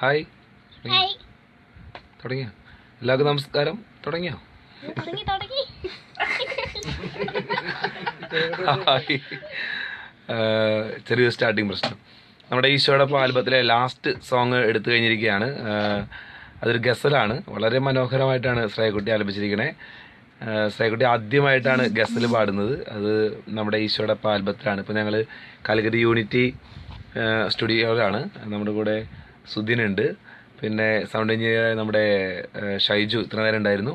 Hi. തുടങ്ങിയോ? എല്ലാവർക്കും നമസ്കാരം. തുടങ്ങിയോ? ഹായ്. ചെറിയൊരു സ്റ്റാർട്ടിങ് പ്രശ്നം. നമ്മുടെ ഈശോടൊപ്പം ആൽബത്തിലെ ലാസ്റ്റ് സോങ് എടുത്തു കഴിഞ്ഞിരിക്കുകയാണ്. അതൊരു ഗസലാണ്. വളരെ മനോഹരമായിട്ടാണ് ശ്രേയക്കുട്ടി ആലപിച്ചിരിക്കണേ. ശ്രേയക്കുട്ടി ആദ്യമായിട്ടാണ് ഗസൽ പാടുന്നത്. അത് നമ്മുടെ ഈശോയുടെ ആൽബത്തിലാണ്. ഇപ്പോൾ ഞങ്ങൾ കാലിക്കറ്റ് യൂണിറ്റി സ്റ്റുഡിയോയിലാണ്. നമ്മുടെ കൂടെ സുദിനുണ്ട് പിന്നെ സൗണ്ട് എഞ്ചിനീയർ നമ്മുടെ ഷൈജു ഇത്ര നേരം ഉണ്ടായിരുന്നു.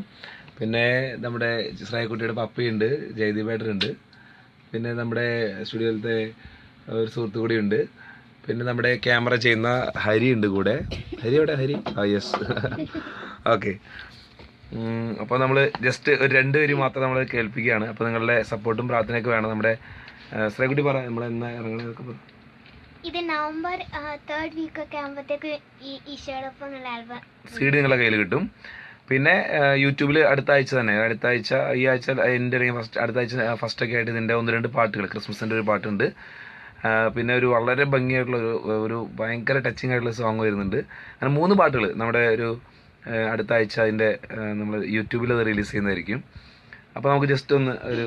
പിന്നെ നമ്മുടെ ശ്രേയക്കുട്ടിയുടെ പപ്പയുണ്ട് ജയദീപ് ഏട്ടനുണ്ട്. പിന്നെ നമ്മുടെ സ്റ്റുഡിയോയിലത്തെ ഒരു സുഹൃത്തു കൂടി ഉണ്ട്. പിന്നെ നമ്മുടെ ക്യാമറ ചെയ്യുന്ന ഹരി ഉണ്ട് കൂടെ. ഹരി എവിടെ? ഹരി? ആ യെസ് ഓക്കെ അപ്പോൾ നമ്മൾ ജസ്റ്റ് ഒരു രണ്ട് പേര് മാത്രം നമ്മൾ കേൾപ്പിക്കുകയാണ്. അപ്പോൾ നിങ്ങളുടെ സപ്പോർട്ടും പ്രാർത്ഥനയൊക്കെ വേണം. നമ്മുടെ ആ, ശ്രേയക്കുട്ടി പറ നമ്മൾ എന്നാ ഇറങ്ങണതൊക്കെ പറ ഇത് നവംബർ തേർഡ് വീക്ക് ഒക്കെ ആകുമ്പോഴത്തേക്ക് ഈ ഈശോടൊപ്പം ഉള്ള ആൽബം സി ഡി നിങ്ങളുടെ കയ്യിൽ കിട്ടും. പിന്നെ യൂട്യൂബിൽ അടുത്ത ആഴ്ച തന്നെ അടുത്ത ആഴ്ച ഈ ആഴ്ച എന്റെ ഫസ്റ്റ് അടുത്ത ആഴ്ച ഫസ്റ്റ് ഒക്കെ ആയിട്ട് ഇതിന്റെ ഒന്ന് രണ്ട് പാട്ടുകൾ ക്രിസ്മസിന്റെ ഒരു പാട്ടുണ്ട്. പിന്നെ ഒരു വളരെ ഭംഗിയായിട്ടുള്ള ഒരു ഒരു ഭയങ്കര ടച്ചിങ് ആയിട്ടുള്ള സോങ് വരുന്നുണ്ട്. അങ്ങനെ മൂന്ന് പാട്ടുകൾ നമ്മുടെ ഒരു അടുത്ത ആഴ്ച അതിന്റെ നമ്മൾ യൂട്യൂബിൽ അത് റിലീസ് ചെയ്യുന്നതായിരിക്കും. അപ്പോൾ നമുക്ക് ജസ്റ്റ് ഒന്ന് ഒരു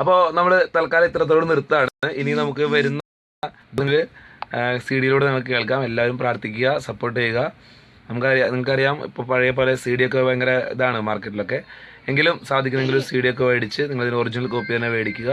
അപ്പോൾ നമ്മൾ തൽക്കാലം ഇത്രത്തോട് നിർത്താണ്. ഇനി നമുക്ക് വരുന്ന സി ഡിയിലൂടെ നമുക്ക് കേൾക്കാം. എല്ലാവരും പ്രാർത്ഥിക്കുക സപ്പോർട്ട് ചെയ്യുക. നമുക്കറിയാം നിങ്ങൾക്കറിയാം ഇപ്പോൾ പഴയ പോലെ സി ഡി ഒക്കെ ഭയങ്കര ഇതാണ് മാർക്കറ്റിലൊക്കെ എങ്കിലും സാധിക്കുമെങ്കിൽ സി ഡി ഒക്കെ മേടിച്ച് നിങ്ങൾ ഒറിജിനൽ കോപ്പി തന്നെ മേടിക്കുക.